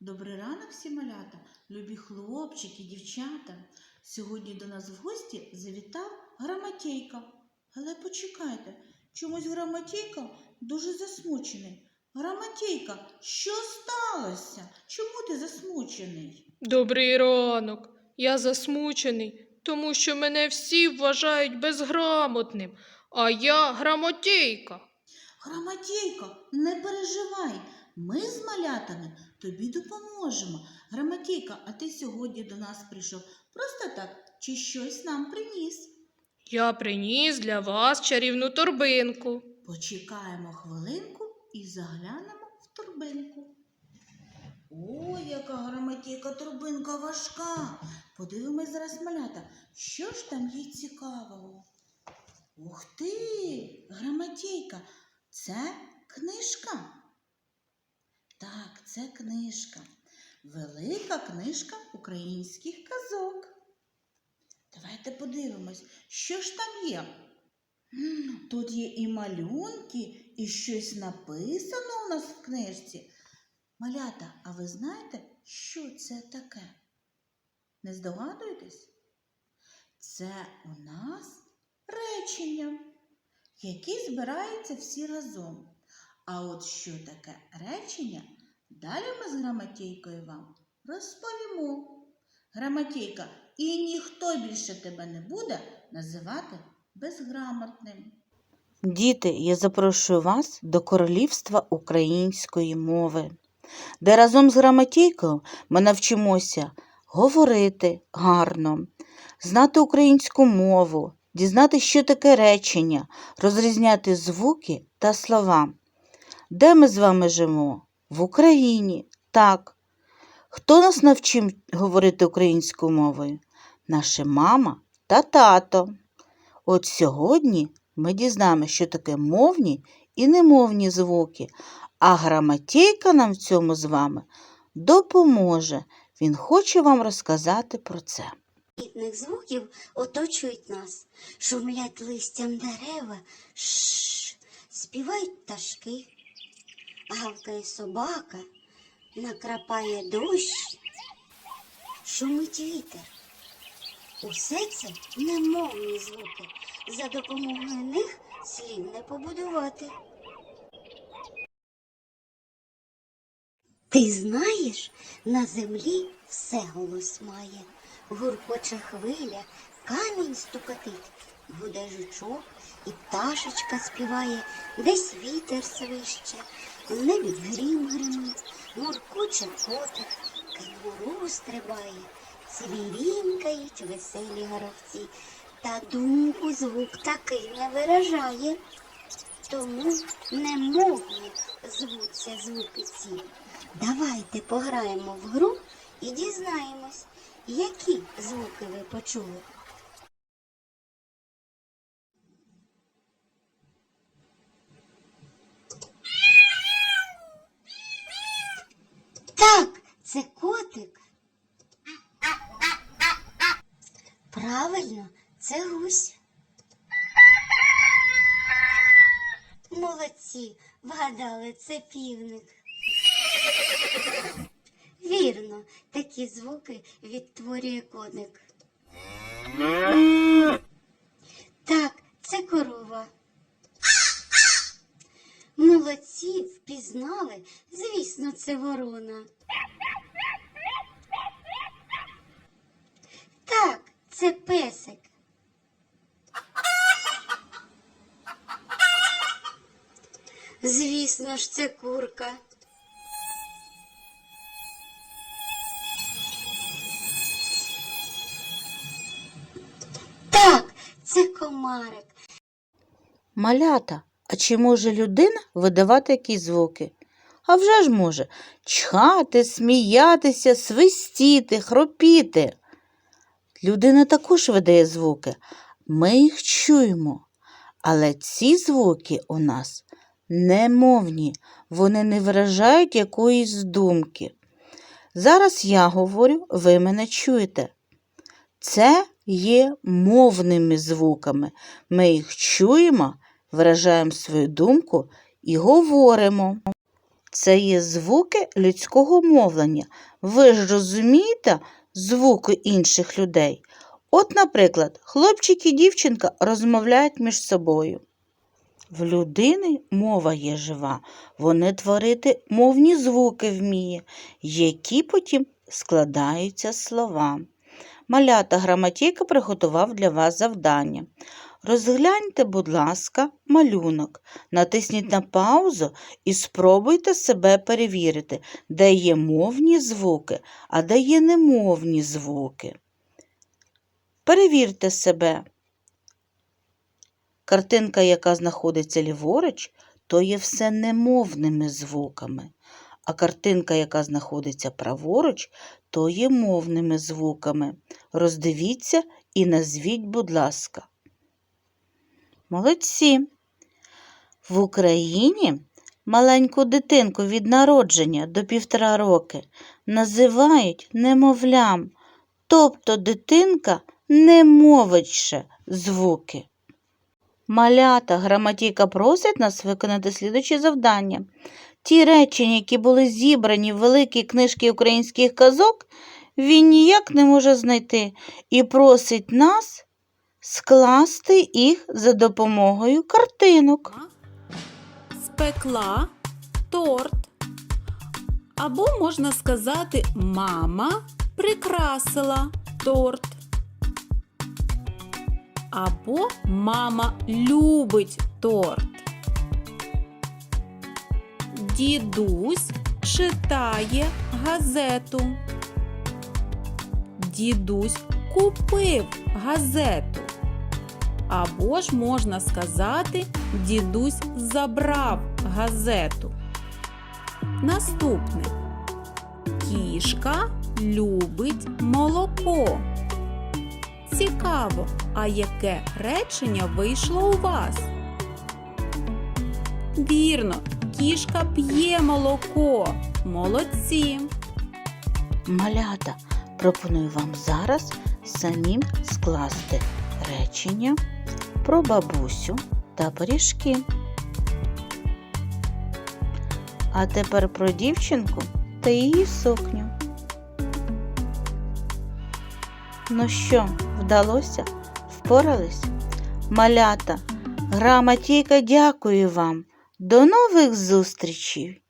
Добрий ранок всі малята, любі хлопчики, дівчата. Сьогодні до нас в гості завітав грамотійка. Але почекайте, чомусь грамотійка дуже засмучений. Грамотійка, що сталося? Чому ти засмучений? Добрий ранок. Я засмучений, тому що мене всі вважають безграмотним, а я грамотійка. Грамотійко, не переживай. Ми з малятами тобі допоможемо. Грамотійка, а ти сьогодні до нас прийшов просто так чи щось нам приніс? Я приніс для вас чарівну торбинку. Почекаємо хвилинку і заглянемо в торбинку. О, яка грамотійка торбинка важка. Подивимось зараз малята, що ж там є цікавого. Ух ти, грамотійка, це книжка. Так, це книжка. Велика книжка українських казок. Давайте подивимось, що ж там є. Тут є і малюнки, і щось написано у нас в книжці. Малята, а ви знаєте, що це таке? Не здогадуєтесь? Це у нас речення, які збираються всі разом. А от що таке речення, далі ми з грамотійкою вам розповімо. Грамотійка, і ніхто більше тебе не буде називати безграмотним. Діти, я запрошую вас до Королівства української мови, де разом з грамотійкою ми навчимося говорити гарно, знати українську мову, дізнати, що таке речення, розрізняти звуки та слова. Де ми з вами живемо? В Україні. Так. Хто нас навчив говорити українською мовою? Наша мама та тато. От сьогодні ми дізнаємося, що таке мовні і немовні звуки, а грамотійка нам в цьому з вами допоможе. Він хоче вам розказати про це. Рідних звуків оточують нас, шумлять листям дерева, шш, співають пташки, гавкає собака, накрапає дощ, шумить вітер. Усе це немовні звуки. За допомогою них слів не побудувати. Ти знаєш, на землі все голос має. Гуркоче хвиля, камінь стукотить, гуде жучок, і пташечка співає, десь вітер свище, в небі грім гримить, муркоче котик, кенгуру стрибає, цвірінькають веселі горобці, та думку звук такий не виражає. Тому немовні звуться звуки ці. Давайте пограємо в гру і дізнаємось, які звуки ви почули. Так, це котик. Правильно, це гусь. Молодці, вгадали, це півник. Вірно, такі звуки відтворює коник. Так, це корова. Молодці впізнали, звісно, це ворона. Так, це песик. Звісно ж, це курка. Так, це комарик. Малята, а чи може людина видавати якісь звуки? А вже ж може чхати, сміятися, свистіти, хропіти. Людина також видає звуки. Ми їх чуємо. Але ці звуки у нас немовні, вони не виражають якоїсь думки. Зараз я говорю, ви мене чуєте. Це є мовними звуками. Ми їх чуємо, виражаємо свою думку і говоримо. це є звуки людського мовлення. Ви ж розумієте звуки інших людей? От, наприклад, хлопчик і дівчинка розмовляють між собою. В людини мова є жива, вони творити мовні звуки вміє, які потім складаються слова. Малята граматійка приготував для вас завдання. Розгляньте, будь ласка, малюнок, натисніть на паузу і спробуйте себе перевірити, де є мовні звуки, а де є немовні звуки. Перевірте себе. Картинка, яка знаходиться ліворуч, то є все немовними звуками, а картинка, яка знаходиться праворуч, то є мовними звуками. Роздивіться і назвіть, будь ласка. Молодці. В Україні маленьку дитинку від народження до півтора роки називають немовлям, тобто дитинка не мовить ще звуки. Малята граматіка просить нас виконати слідучі завдання. Ті речення, які були зібрані в великій книжці українських казок, він ніяк не може знайти і просить нас скласти їх за допомогою картинок. спекла торт. Або можна сказати, мама прикрасила торт. Або мама любить торт. Дідусь читає газету. Дідусь купив газету. Або ж можна сказати, дідусь забрав газету. Наступне. Кішка любить молоко. Цікаво, а яке речення вийшло у вас? Вірно, кішка п'є молоко. Молодці. Малята, пропоную вам зараз самим скласти речення про бабусю та пиріжки. А тепер про дівчинку та її сукню. Ну що, вдалося? Впорались? Малята, граматійка дякую вам. До нових зустрічей!